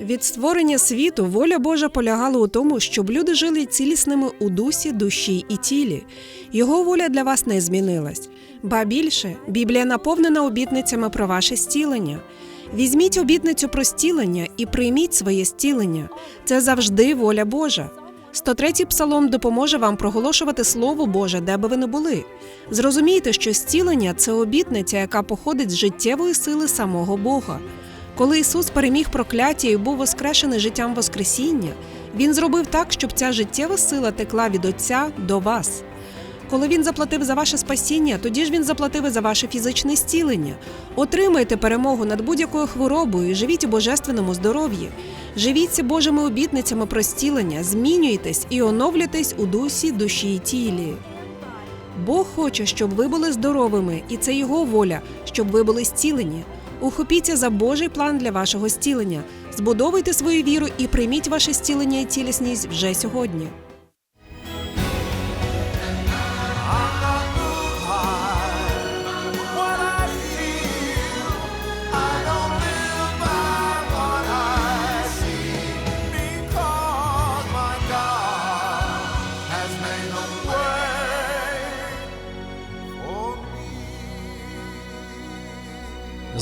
Від створення світу воля Божа полягала у тому, щоб люди жили цілісними у дусі, душі і тілі. Його воля для вас не змінилась. Ба більше, Біблія наповнена обітницями про ваше стілення. Візьміть обітницю про стілення і прийміть своє стілення. Це завжди воля Божа. 103-й псалом допоможе вам проголошувати Слово Боже, де би ви не були. Зрозумійте, що зцілення це обітниця, яка походить з життєвої сили самого Бога. Коли Ісус переміг прокляття і був воскрешений життям Воскресіння, Він зробив так, щоб ця життєва сила текла від Отця до вас. Коли він заплатив за ваше спасіння, тоді ж він заплатив і за ваше фізичне зцілення. Отримайте перемогу над будь-якою хворобою живіть у божественному здоров'ї. Живіться Божими обітницями про зцілення, змінюйтесь і оновлюйтесь у дусі, душі і тілі. Бог хоче, щоб ви були здоровими, і це його воля, щоб ви були зцілені. Ухопіться за Божий план для вашого зцілення, збудовуйте свою віру і прийміть ваше зцілення і цілісність вже сьогодні.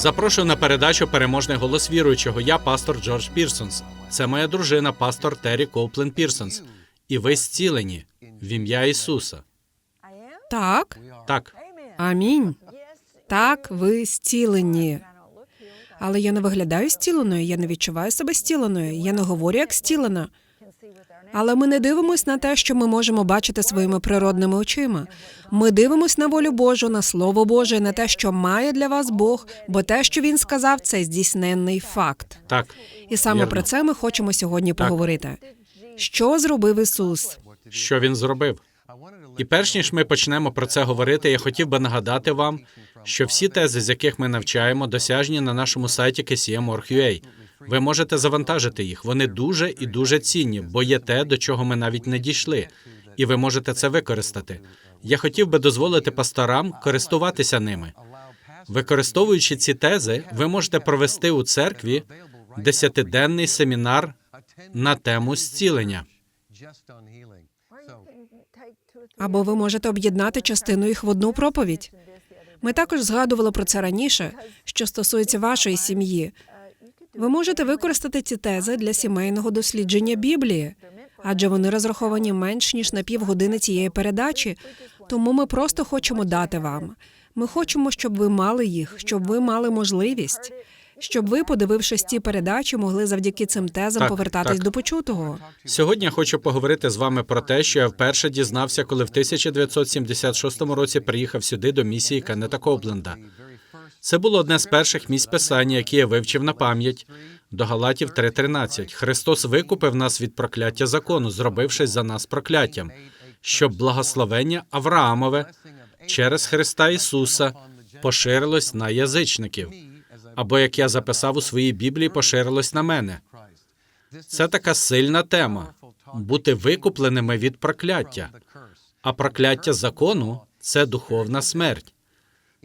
Запрошую на передачу Переможний голос віруючого. Я пастор Джордж Пірсонс. Це моя дружина, пастор Террі Коуплен Пірсонс. І ви зцілені в ім'я Ісуса. Так, Так, амінь. Так, ви зцілені. Але я не виглядаю зціленою, я не відчуваю себе зціленою, я не говорю як зцілена. Але ми не дивимось на те, що ми можемо бачити своїми природними очима. Ми дивимось на волю Божу, на Слово Боже, на те, що має для вас Бог, бо те, що він сказав, це здійсненний факт. так. І саме Вірно. про це ми хочемо сьогодні поговорити. Що зробив Ісус? Що він зробив? І перш ніж ми почнемо про це говорити, я хотів би нагадати вам, що всі тези, з яких ми навчаємо, досяжні на нашому сайті KCM.org.ua. Ви можете завантажити їх. Вони дуже і дуже цінні, бо є те, до чого ми навіть не дійшли, і ви можете це використати. Я хотів би дозволити пасторам користуватися ними. Використовуючи ці тези, ви можете провести у церкві десятиденний семінар на тему зцілення. Або ви можете об'єднати частину їх в одну проповідь. Ми також згадували про це раніше, що стосується вашої сім'ї. Ви можете використати ці тези для сімейного дослідження Біблії, адже вони розраховані менш ніж на півгодини цієї передачі. Тому ми просто хочемо дати вам. Ми хочемо, щоб ви мали їх, щоб ви мали можливість, щоб ви, подивившись ці передачі, могли завдяки цим тезам Так, повертатись так. до почутого. Сьогодні я хочу поговорити з вами про те, що я вперше дізнався, коли в 1976 році приїхав сюди до місії Кеннета Копленда. Це було одне з перших місць писання, які я вивчив на пам'ять до Галатів 3.13. Христос викупив нас від прокляття закону, зробившись за нас прокляттям, щоб благословення Авраамове через Христа Ісуса поширилось на язичників, або як я записав у своїй Біблії, поширилось на мене. Це така сильна тема бути викупленими від прокляття. А прокляття закону це духовна смерть.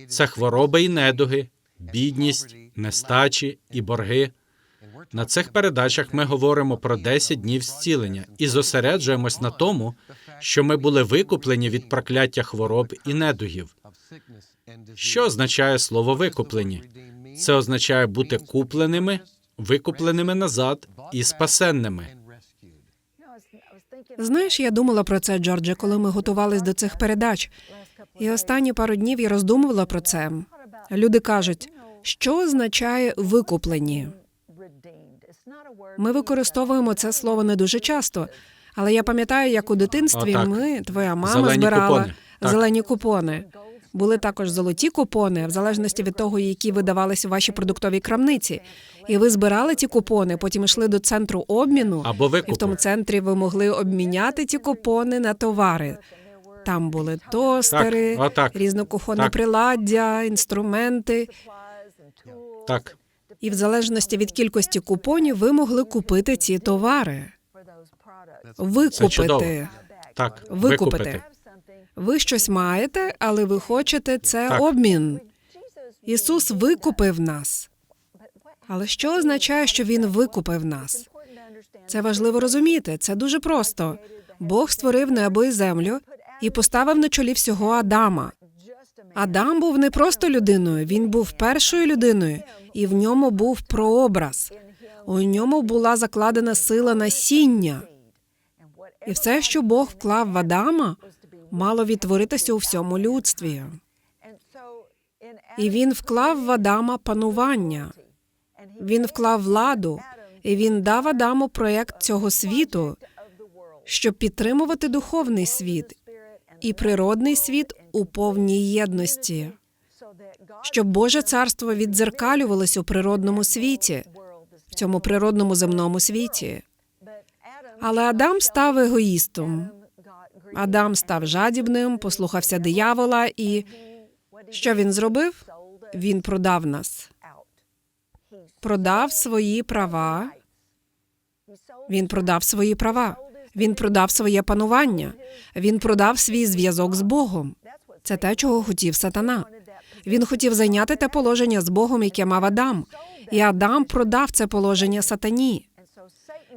Це хвороби і недуги, бідність, нестачі і борги. На цих передачах ми говоримо про 10 днів зцілення і зосереджуємось на тому, що ми були викуплені від прокляття хвороб і недугів. Що означає слово викуплені? Це означає бути купленими, викупленими назад і спасенними. Знаєш, я думала про це, Джордже, коли ми готувались до цих передач. І останні пару днів я роздумувала про це. Люди кажуть, що означає викуплені. Ми використовуємо це слово не дуже часто, але я пам'ятаю, як у дитинстві О, ми, твоя мама, Зелені збирала купони. Зелені купони. Були також золоті купони, в залежності від того, які видавались у вашій продуктовій крамниці. І ви збирали ці купони, потім йшли до центру обміну, Або і в тому центрі ви могли обміняти ці купони на товари. Там були тостери, Так, отак. різнокухонне Так. приладдя, інструменти. Так, І в залежності від кількості купонів ви могли купити ці товари. це чудово. Викупити. Так, Викупити. викупити. Ви щось маєте, але ви хочете це Так. обмін. Ісус викупив нас. Але що означає, що він викупив нас? Це важливо розуміти. Це дуже просто. Бог створив небо і землю і поставив на чолі всього Адама. Адам був не просто людиною, він був першою людиною, і в ньому був прообраз. У ньому була закладена сила насіння. І все, що Бог вклав в Адама, мало відтворитися у всьому людстві. І він вклав в Адама панування. Він вклав владу, і він дав Адаму проєкт цього світу, щоб підтримувати духовний світ і природний світ у повній єдності, щоб Боже царство віддзеркалювалося у природному світі, в цьому природному земному світі. Але Адам став егоїстом. Адам став жадібним, послухався диявола, і що він зробив? Він продав нас, продав свої права. Він продав свої права. Він продав своє панування. Він продав свій зв'язок з Богом. Це те, чого хотів сатана. Він хотів зайняти те положення з Богом, яке мав Адам. І Адам продав це положення сатані.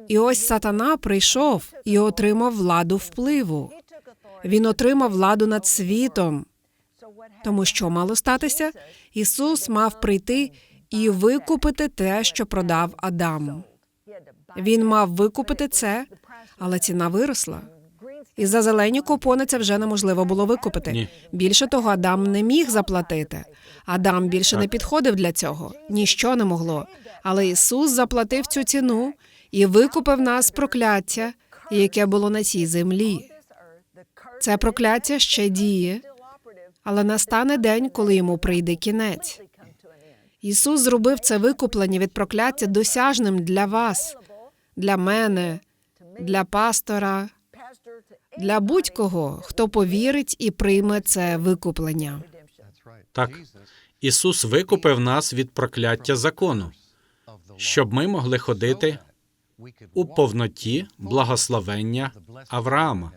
І ось сатана прийшов і отримав владу впливу. Він отримав владу над світом. Тому що мало статися? Ісус мав прийти і викупити те, що продав Адам. Він мав викупити це, але ціна виросла. І за зелені купони це вже неможливо було викупити. Ні. Більше того, Адам не міг заплатити. Адам більше не підходив для цього. Ніщо не могло. Але Ісус заплатив цю ціну і викупив нас прокляття, яке було на цій землі. Це прокляття ще діє, але настане день, коли йому прийде кінець. Ісус зробив це викуплення від прокляття досяжним для вас, для мене, для пастора, для будь-кого, хто повірить і прийме це викуплення. Так, Ісус викупив нас від прокляття закону, щоб ми могли ходити у повноті благословення Авраама.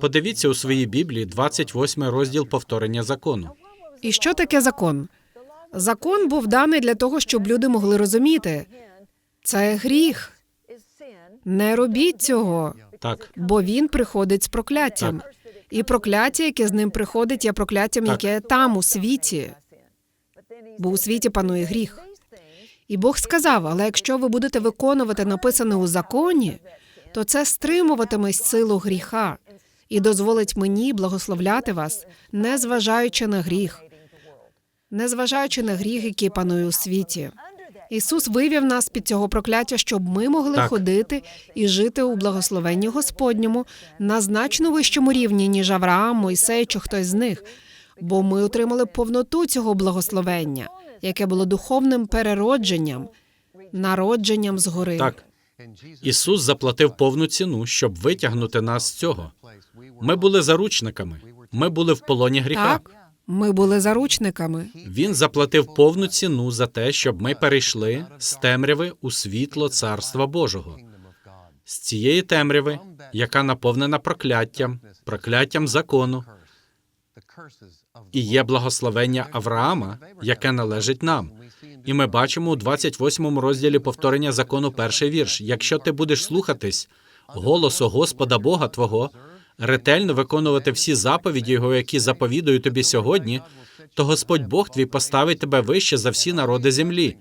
Подивіться у своїй Біблії 28 розділ повторення закону. І що таке закон? Закон був даний для того, щоб люди могли розуміти. Це гріх. Не робіть цього, Так, бо він приходить з прокляттям. І прокляття, яке з ним приходить, є прокляттям, Так. яке там у світі. Бо у світі панує гріх. І Бог сказав: але якщо ви будете виконувати написане у законі, то це стримуватиме силу гріха і дозволить мені благословляти вас, не зважаючи на гріх, не зважаючи на гріх, який панує у світі. Ісус вивів нас під цього прокляття, щоб ми могли Так. ходити і жити у благословенні Господньому на значно вищому рівні, ніж Авраам, Мойсей чи хтось з них. Бо ми отримали повноту цього благословення, яке було духовним переродженням, народженням згори. так. Ісус заплатив повну ціну, щоб витягнути нас з цього. Ми були заручниками. Ми були в полоні гріха. Так, ми були заручниками. Він заплатив повну ціну за те, щоб ми перейшли з темряви у світло Царства Божого, з цієї темряви, яка наповнена прокляттям, прокляттям закону, і є благословення Авраама, яке належить нам. І ми бачимо у 28 розділі повторення закону перший вірш: якщо ти будеш слухатись голосу Господа Бога Твого, ретельно виконувати всі заповіді Його, які заповідую тобі сьогодні, то Господь Бог твій поставить тебе вище за всі народи землі.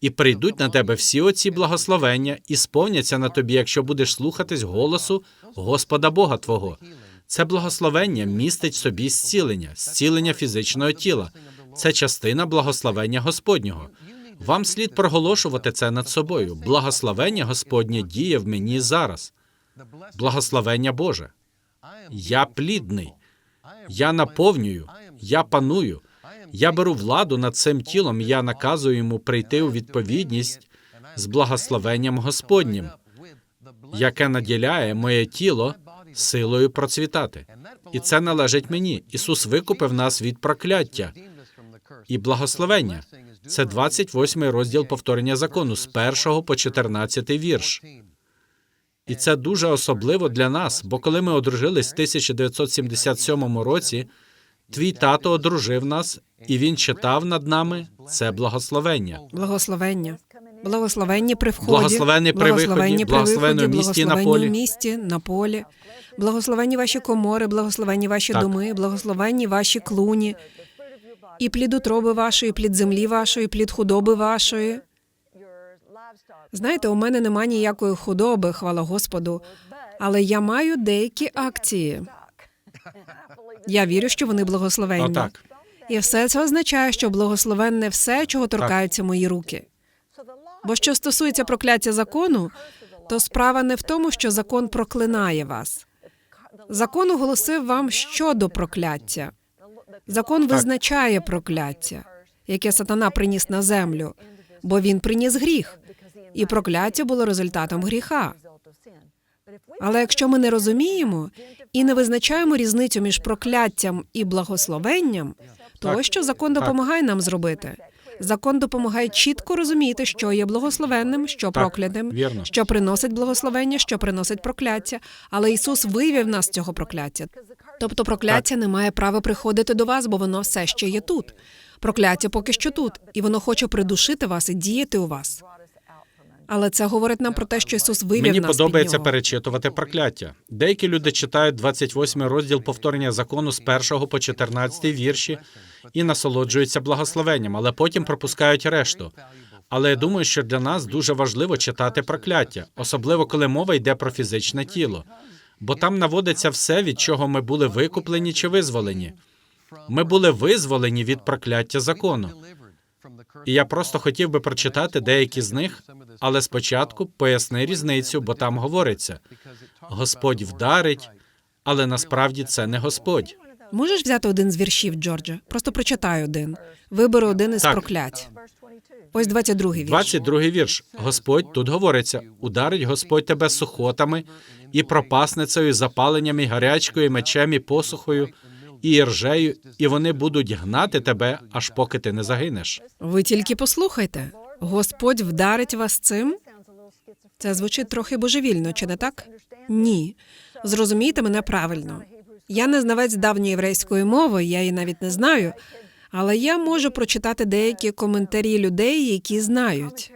І прийдуть на тебе всі оці благословення і сповняться на тобі, якщо будеш слухатись голосу Господа Бога Твого. Це благословення містить собі зцілення, зцілення фізичного тіла. Це частина благословення Господнього. Вам слід проголошувати це над собою. Благословення Господнє діє в мені зараз. Благословення Боже. Я плідний, я наповнюю, я паную. Я беру владу над цим тілом. Я наказую йому прийти у відповідність з благословенням Господнім, яке наділяє моє тіло силою процвітати. І це належить мені. Ісус викупив нас від прокляття і благословення. Це 28 розділ повторення закону з 1 по 14 вірш. І це дуже особливо для нас, бо коли ми одружились в 1977 році, твій тато одружив нас, і він читав над нами це благословення. Благословення. Благословенні при вході, Благословенні при виході, в місті на полі. місті, на полі, благословенні ваші комори, благословенні ваші Так. доми, благословенні ваші клуні, і плід утроби вашої, і плід землі вашої, і плід худоби вашої. Знаєте, у мене немає ніякої худоби, хвала Господу, але я маю деякі акції. Я вірю, що вони благословенні. Отак. І все це означає, що благословенне все, чого торкаються мої руки. Бо що стосується прокляття закону, то справа не в тому, що закон проклинає вас. Закон оголосив вам щодо прокляття. Закон визначає прокляття, яке сатана приніс на землю, бо він приніс гріх, і прокляття було результатом гріха. Але якщо ми не розуміємо і не визначаємо різницю між прокляттям і благословенням, то Так. ось що закон допомагає нам зробити. Закон допомагає чітко розуміти, що є благословенним, що проклятим, що приносить благословення, що приносить прокляття. Але Ісус вивів нас з цього прокляття. Тобто прокляття не має права приходити до вас, бо воно все ще є тут. Прокляття поки що тут, і воно хоче придушити вас і діяти у вас. Але це говорить нам про те, що Ісус вивів Мені нас подобається під нього. перечитувати прокляття. Деякі люди читають 28 розділ повторення закону з 1 по 14 вірші і насолоджуються благословенням, але потім пропускають решту. Але я думаю, що для нас дуже важливо читати прокляття, особливо коли мова йде про фізичне тіло, бо там наводиться все, від чого ми були викуплені чи визволені. Ми були визволені від прокляття закону. І я просто хотів би прочитати деякі з них, але спочатку поясни різницю, бо там говориться: Господь вдарить, але насправді це не Господь. Можеш взяти один з віршів, Джорджа? Просто прочитай один. Вибери один із Так. проклять. Ось 22 вірш. 22 вірш. Господь тут говориться: ударить Господь тебе сухотами і пропасницею, запаленням, і гарячкою, і мечем, і посухою, і іржею, і вони будуть гнати тебе, аж поки ти не загинеш. Ви тільки послухайте. Господь вдарить вас цим. Це звучить трохи божевільно, чи не так? Ні. Зрозумійте мене правильно. Я не знавець давньої єврейської мови, я її навіть не знаю, але я можу прочитати деякі коментарі людей, які знають.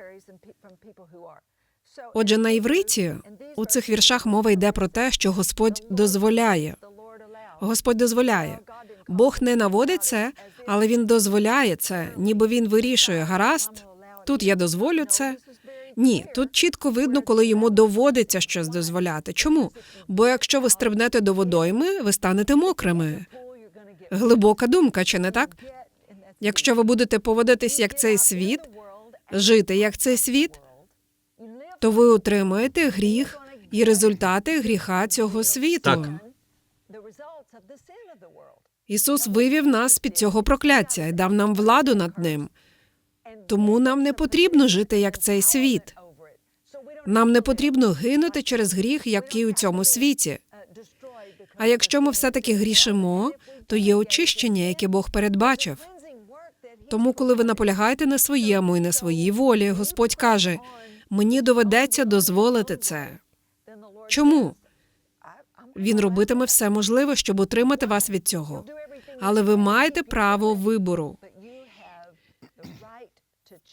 Отже, на івриті у цих віршах мова йде про те, що Господь дозволяє. Господь дозволяє. Бог не наводить це, але він дозволяє це, ніби він вирішує. Гаразд, тут я дозволю це. Ні, тут чітко видно, коли йому доводиться щось дозволяти. Чому? Бо якщо ви стрибнете до водойми, ви станете мокрими. Глибока думка, чи не так? Якщо ви будете поводитись як цей світ, жити як цей світ, то ви отримаєте гріх і результати гріха цього світу. Так. Ісус вивів нас під цього прокляття і дав нам владу над ним. Тому нам не потрібно жити як цей світ. Нам не потрібно гинути через гріх, який у цьому світі. А якщо ми все-таки грішимо, то є очищення, яке Бог передбачив. Тому, коли ви наполягаєте на своєму і на своїй волі, Господь каже: мені доведеться дозволити це. Чому? Він робитиме все можливе, щоб утримати вас від цього. Але ви маєте право вибору.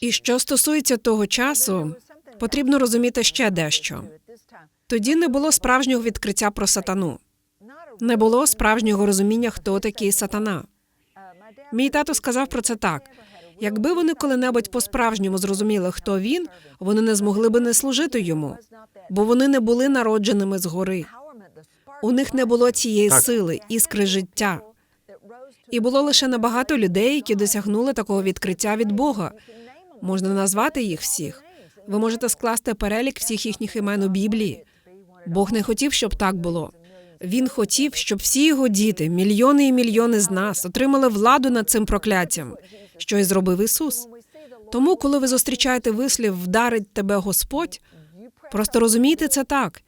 І що стосується того часу, потрібно розуміти ще дещо. Тоді не було справжнього відкриття про сатану, не було справжнього розуміння, хто такий сатана. Мій тато сказав про це так: якби вони коли-небудь по-справжньому зрозуміли, хто він, вони не змогли би не служити йому, бо вони не були народженими згори. У них не було цієї Так. сили, іскри життя. І було лише небагато людей, які досягнули такого відкриття від Бога. Можна назвати їх всіх. Ви можете скласти перелік всіх їхніх імен у Біблії. Бог не хотів, щоб так було. Він хотів, щоб всі його діти, мільйони і мільйони з нас, отримали владу над цим прокляттям, що й зробив Ісус. Тому, коли ви зустрічаєте вислів вдарить тебе Господь, просто розумійте це так.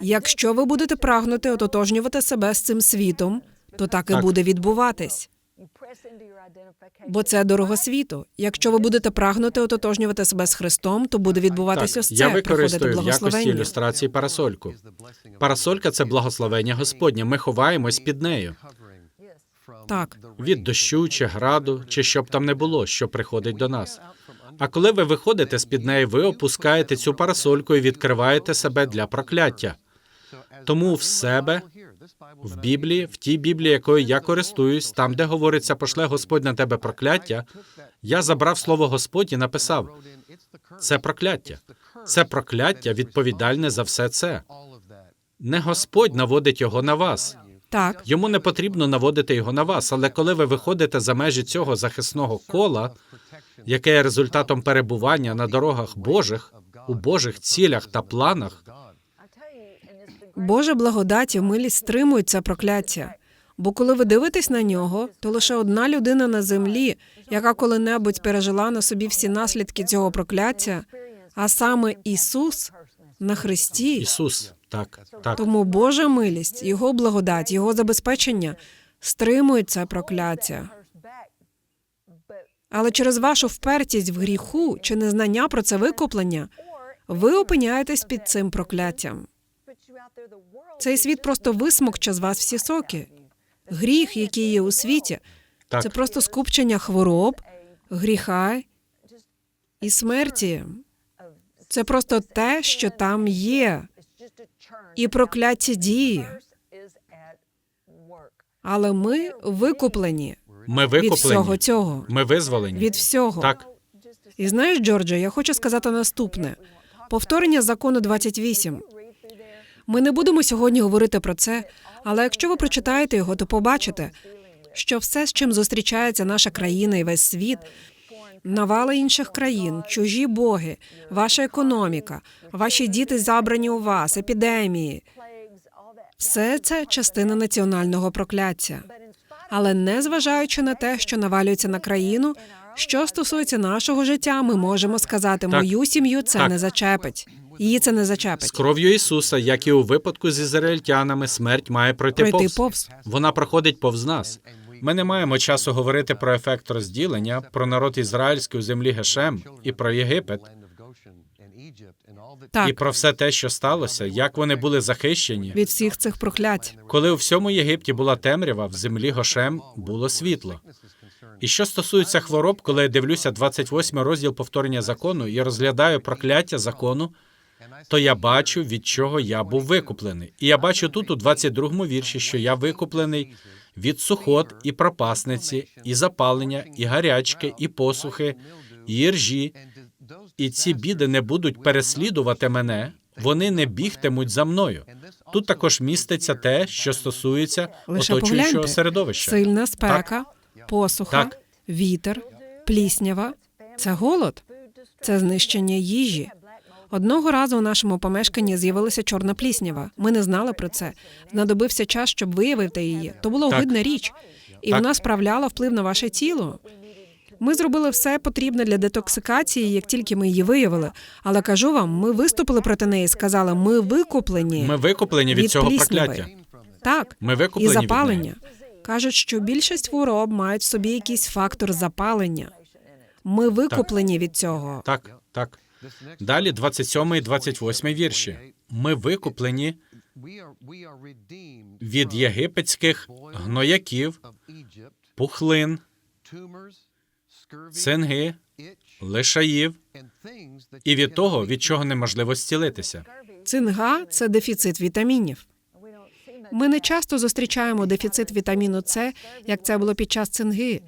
Якщо ви будете прагнути ототожнювати себе з цим світом, то так і Так. буде відбуватись. Бо це дорого світу. Якщо ви будете прагнути ототожнювати себе з Христом, то буде відбуватись Так, ось це я використаю в якості ілюстрації парасольку. Парасолька це благословення Господнє. Ми ховаємось під нею Так. від дощу чи граду, чи щоб там не було, що приходить до нас. А коли ви виходите з під неї, ви опускаєте цю парасольку і відкриваєте себе для прокляття. Тому в себе в Біблії, в тій Біблії, якою я користуюсь, там, де говориться, пошле Господь на тебе прокляття, я забрав слово Господь і написав: це прокляття. Це прокляття відповідальне за все це. Не Господь наводить його на вас. Так, Йому не потрібно наводити його на вас, але коли ви виходите за межі цього захисного кола, яке є результатом перебування на дорогах Божих, у Божих цілях та планах, Божа благодать і милість стримують це прокляття. Бо коли ви дивитесь на нього, то лише одна людина на землі, яка коли-небудь пережила на собі всі наслідки цього прокляття, а саме Ісус на Христі. Ісус, так, так, Тому Божа милість, Його благодать, Його забезпечення стримують це прокляття. Але через вашу впертість в гріху чи незнання про це викуплення, ви опиняєтесь під цим прокляттям. Цей світ просто висмокче з вас всі соки. Гріх, який є у світі, так. це просто скупчення хвороб, гріха і смерті. Це просто те, що там є, і прокляття діє. Але ми викуплені Ми від всього цього, ми визволені. від всього. Так, І знаєш, Джордже, я хочу сказати наступне: повторення закону 28. Ми не будемо сьогодні говорити про це, але якщо ви прочитаєте його, то побачите, що все, з чим зустрічається наша країна і весь світ, навали інших країн, чужі боги, ваша економіка, ваші діти забрані у вас, епідемії. Все це частина національного прокляття. Але незважаючи на те, що навалюється на країну, що стосується нашого життя, ми можемо сказати, мою сім'ю це Так. не зачепить. Її це не з кров'ю Ісуса, як і у випадку з ізраїльтянами, смерть має пройти, Пройти повз. повз. Вона проходить повз нас. Ми не маємо часу говорити про ефект розділення, про народ ізраїльський у землі Гешем і про Єгипет, Так. і про все те, що сталося, як вони були захищені. Від всіх цих проклять. Коли у всьому Єгипті була темрява, в землі Гошем було світло. І що стосується хвороб, коли я дивлюся 28 розділ повторення закону і розглядаю прокляття закону, то я бачу, від чого я був викуплений. І я бачу тут у 22 вірші, що я викуплений від сухот і пропасниці, і запалення, і гарячки, і посухи, і іржі. І ці біди не будуть переслідувати мене, вони не бігтимуть за мною. Тут також міститься те, що стосується Лише оточуючого середовища. Сильна спека, посуха, Так. вітер, пліснява це голод, це знищення їжі. Одного разу у нашому помешканні з'явилася чорна пліснява. Ми не знали про це. Знадобився час, щоб виявити її. То була Так. огидна річ, і Так. вона справляла вплив на ваше тіло. Ми зробили все потрібне для детоксикації, як тільки ми її виявили. Але кажу вам, ми виступили проти неї, сказали, ми викуплені Ми викуплені від, від цього плісняви. прокляття. Так, Ми і викуплені від запалення. неї. Кажуть, що більшість хвороб мають в собі якийсь фактор запалення. Ми викуплені від цього. Так, так. Далі 27 і 28 вірші. Ми викуплені від єгипетських гнояків, пухлин, цинги, лишаїв і від того, від чого неможливо зцілитися. Цинга це дефіцит вітамінів. Ми не часто зустрічаємо дефіцит вітаміну С, як це було під час цинги,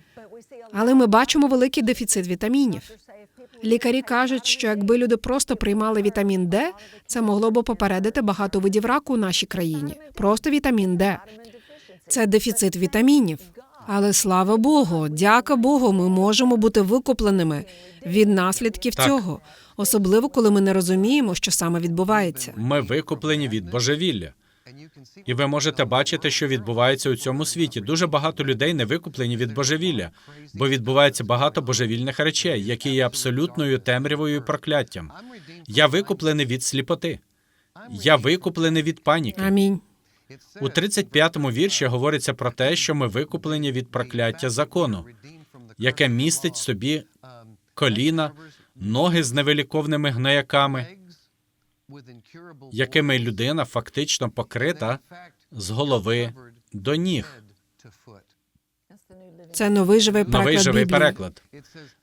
але ми бачимо великий дефіцит вітамінів. Лікарі кажуть, що якби люди просто приймали вітамін Д, це могло б попередити багато видів раку у нашій країні. Просто вітамін Д. Це дефіцит вітамінів. Але слава Богу, дяка Богу, ми можемо бути викупленими від наслідків Так. цього, особливо коли ми не розуміємо, що саме відбувається. Ми викуплені від божевілля. І ви можете бачити, що відбувається у цьому світі. Дуже багато людей не викуплені від божевілля, бо відбувається багато божевільних речей, які є абсолютною темрявою і прокляттям. Я викуплений від сліпоти. Я викуплений від паніки. Амінь. У 35-му вірші говориться про те, що ми викуплені від прокляття закону, яке містить собі коліна, ноги з невиліковними гнояками, якими людина фактично покрита з голови до ніг. Це новий живий переклад Новий живий Біблії. переклад.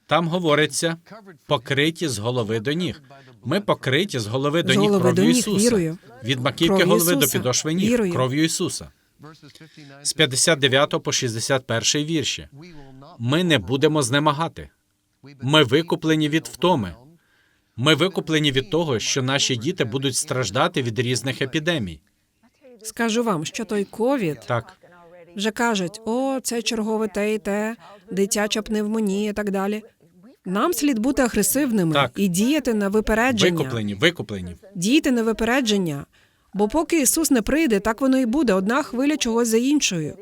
Там говориться покриті з голови до ніг. Ми покриті з голови до З ніг голови кров'ю до ніг, Ісуса. вірою. Від маківки Кров'ю голови до Ісуса, підошви ніг вірою. кров'ю Ісуса. З 59 по 61 вірші. Ми не будемо знемагати. Ми викуплені від втоми. Ми викуплені від того, що наші діти будуть страждати від різних епідемій. Скажу вам, що той ковід Так, вже кажуть: о, це чергове те і те, дитяча пневмонія і так далі. Нам слід бути агресивними Так. і діяти на випередження. викуплені, викуплені. Діяти на випередження. Бо поки Ісус не прийде, так воно і буде одна хвиля чогось за іншою.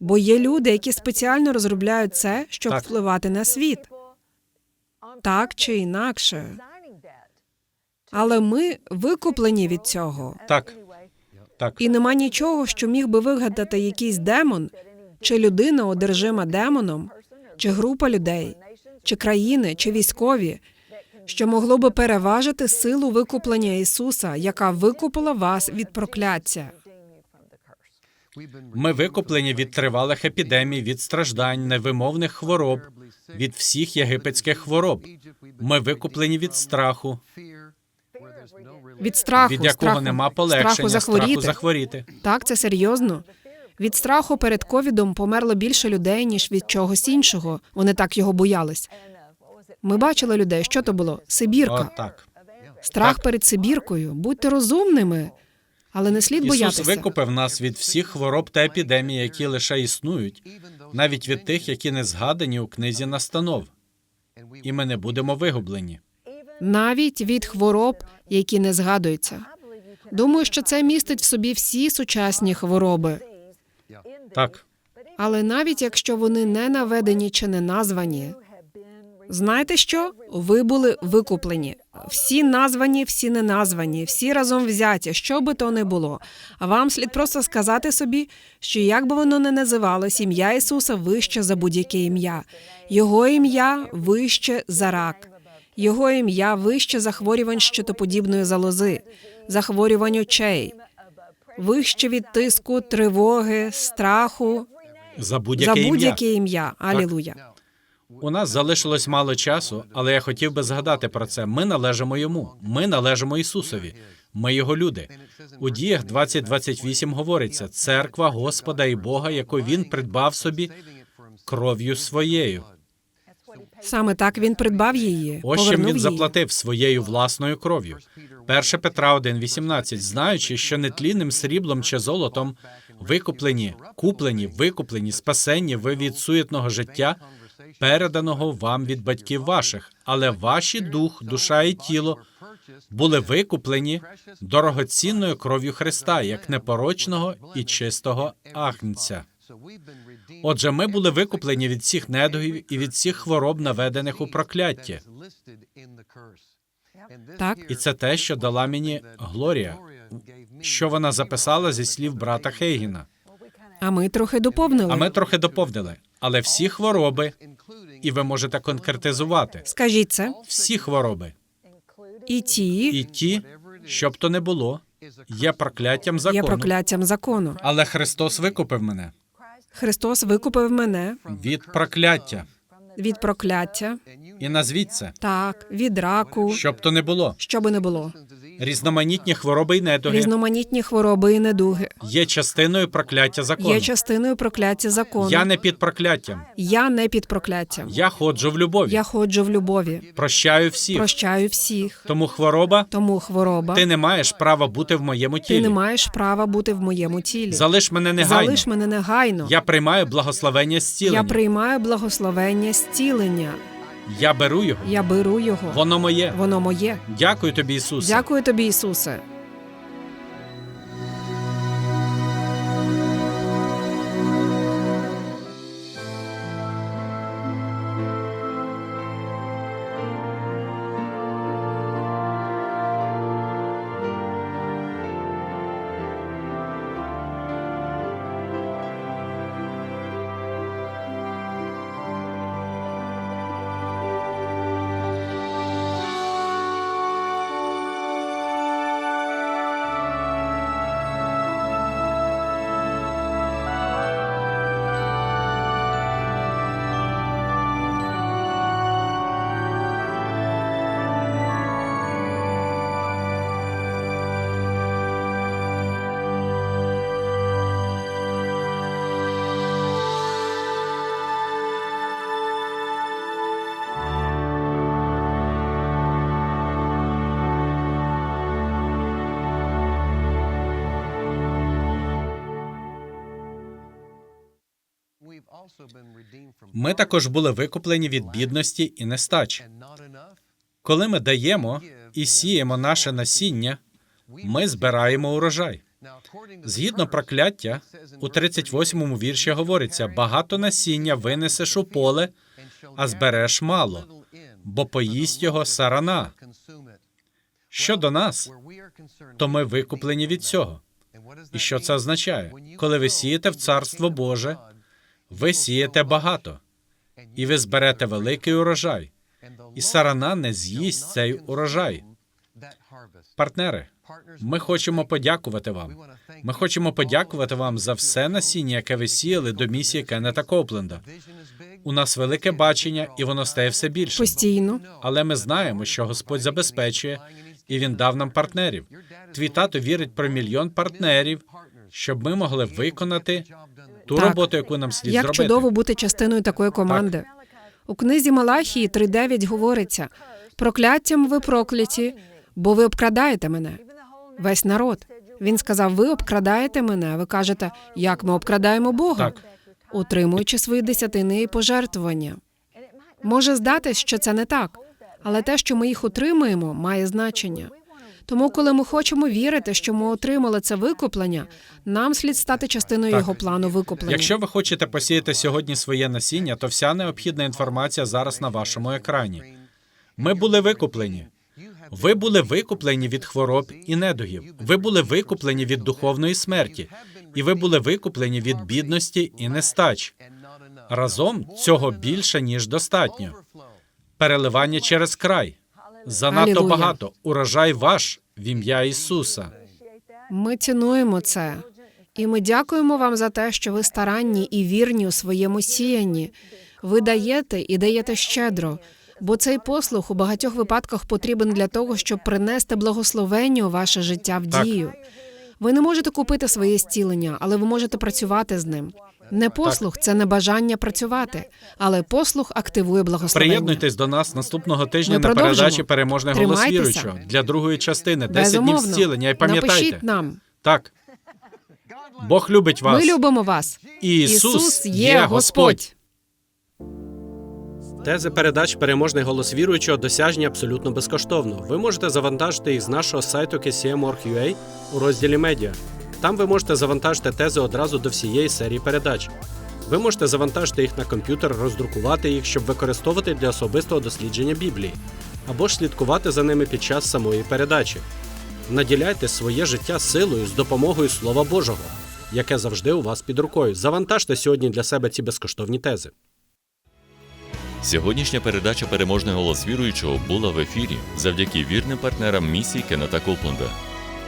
Бо є люди, які спеціально розробляють це, щоб Так. впливати на світ, так чи інакше. Але ми викуплені від цього. Так, так. І нема нічого, що міг би вигадати якийсь демон, чи людина, одержима демоном, чи група людей, чи країни, чи військові, що могло би переважити силу викуплення Ісуса, яка викупила вас від прокляття. Ми викуплені від тривалих епідемій, від страждань, невимовних хвороб, від всіх єгипетських хвороб. Ми викуплені від страху, Від страху, від якого страху, нема страху захворіти. страху захворіти. Так, це серйозно. Від страху перед ковідом померло більше людей, ніж від чогось іншого. Вони так його боялись. Ми бачили людей. Що то було? Сибірка. О, так. Страх Так. перед Сибіркою. Будьте розумними, але не слід Ісус боятися. викупив нас від всіх хвороб та епідемій, які лише існують, навіть від тих, які не згадані у книзі настанов. І ми не будемо вигублені. Навіть від хвороб, які не згадуються. Думаю, що це містить в собі всі сучасні хвороби. Так, Але навіть якщо вони не наведені чи не названі, знаєте що? Ви були викуплені. Всі названі, всі не названі, всі разом взяті, що би то не було. А вам слід просто сказати собі, що як би воно не називалось, ім'я Ісуса вище за будь-яке ім'я. Його ім'я вище за рак. Його ім'я вище захворювань щитоподібної залози, захворювань очей, вище від тиску, тривоги, страху, за будь-яке ім'я. будь-яке ім'я. Алілуя. У нас залишилось мало часу, але я хотів би згадати про це. Ми належимо йому. Ми належимо Ісусові. Ми його люди. У діях 20.28 говориться: церква Господа і Бога, яку він придбав собі кров'ю своєю. Саме так він придбав її. Ось чим він її. заплатив своєю власною кров'ю. 1 Петра 1.18. знаючи, що нетлінним сріблом чи золотом викуплені, куплені, викуплені, спасенні ви від суетного життя, переданого вам від батьків ваших, але ваші дух, душа і тіло були викуплені дорогоцінною кров'ю Христа, як непорочного і чистого агнця. Отже, ми були викуплені від всіх недугів і від всіх хвороб, наведених у прокляття. Так. І це те, що дала мені Глорія, що вона записала зі слів брата Хейгіна. А ми трохи доповнили. А ми трохи доповнили. Але всі хвороби, і ви можете конкретизувати Скажіть це. всі хвороби, І ті і ті, що б то не було, є прокляттям є закону. прокляттям закону. Але Христос викупив мене Христос викупив мене від прокляття. від прокляття, І назвіть це, так, від раку, що б то не було. що би не було. Різноманітні хвороби й недуги Різноманітні хвороби і недуги є частиною прокляття закону. є частиною прокляття закону. Я не під прокляттям. Я не під прокляттям. Я ходжу в любові. Я ходжу в любові, Прощаю всіх. прощаю всіх. Тому хвороба, Тому хвороба. ти не маєш права бути в моєму Ти тілі. не маєш права бути в моєму тілі. Залиш мене негайно. Залиш мене негайно. Я приймаю благословення зцілення. Я приймаю благословення зцілення. Я беру його. Я беру його. Воно моє. Воно моє. Дякую тобі, Ісусе. Дякую тобі, Ісусе. Ми також були викуплені від бідності і нестач. Коли ми даємо і сіємо наше насіння, ми збираємо урожай. Згідно прокляття, у 38-му вірші говориться: багато насіння винесеш у поле, а збереш мало, бо поїсть його сарана. Щодо нас, то ми викуплені від цього. І що це означає? Коли ви сієте в Царство Боже, ви сієте багато, і ви зберете великий урожай. І сарана не з'їсть цей урожай. Партнери, ми хочемо подякувати вам. Ми хочемо подякувати вам за все насіння, яке ви сіяли до місії Кеннета Копленда. У нас велике бачення, і воно стає все більше. Постійно. Але ми знаємо, що Господь забезпечує, і він дав нам партнерів. Твій тато вірить про мільйон партнерів, щоб ми могли виконати ту Так. роботу, яку нам слід Як зробити. чудово бути частиною такої команди. У книзі Малахії 3.9 говориться: прокляттям ви прокляті, бо ви обкрадаєте мене. Весь народ. Він сказав: ви обкрадаєте мене. Ви кажете, як ми обкрадаємо Бога, Так. утримуючи свої десятини і пожертвування. Може здатись, що це не так, але те, що ми їх утримуємо, має значення. Тому, коли ми хочемо вірити, що ми отримали це викуплення, нам слід стати частиною Так. його плану викуплення. Якщо ви хочете посіяти сьогодні своє насіння, то вся необхідна інформація зараз на вашому екрані. Ми були викуплені. Ви були викуплені від хвороб і недугів. Ви були викуплені від духовної смерті, і ви були викуплені від бідності і нестач. Разом цього більше ніж достатньо. Переливання через край. Занадто Алілуя. багато. Урожай ваш в ім'я Ісуса. Ми цінуємо це, і ми дякуємо вам за те, що ви старанні і вірні у своєму сіянні. Ви даєте і даєте щедро, бо цей послуг у багатьох випадках потрібен для того, щоб принести благословення у ваше життя в Так. дію. Ви не можете купити своє зцілення, але ви можете працювати з ним. Не послуг це не бажання працювати, але послуг активує благословення. Приєднуйтесь до нас наступного тижня Ми на продовжимо. передачі Переможний голос Тримайтеся. віруючого для другої частини 10 днів Безумовно. зцілення. І пам'ятайте, Напишіть нам. так Бог любить вас. Ми любимо вас. Ісус, є Господь. Тези передач Переможний голос віруючого досяжні абсолютно безкоштовно. Ви можете завантажити їх з нашого сайту KCM.org.ua у розділі Медіа. Там ви можете завантажити тези одразу до всієї серії передач. Ви можете завантажити їх на комп'ютер, роздрукувати їх, щоб використовувати для особистого дослідження Біблії, або ж слідкувати за ними під час самої передачі. Наділяйте своє життя силою з допомогою Слова Божого, яке завжди у вас під рукою. Завантажте сьогодні для себе ці безкоштовні тези. Сьогоднішня передача Переможний голос віруючого була в ефірі завдяки вірним партнерам місії Кеннета Копленда.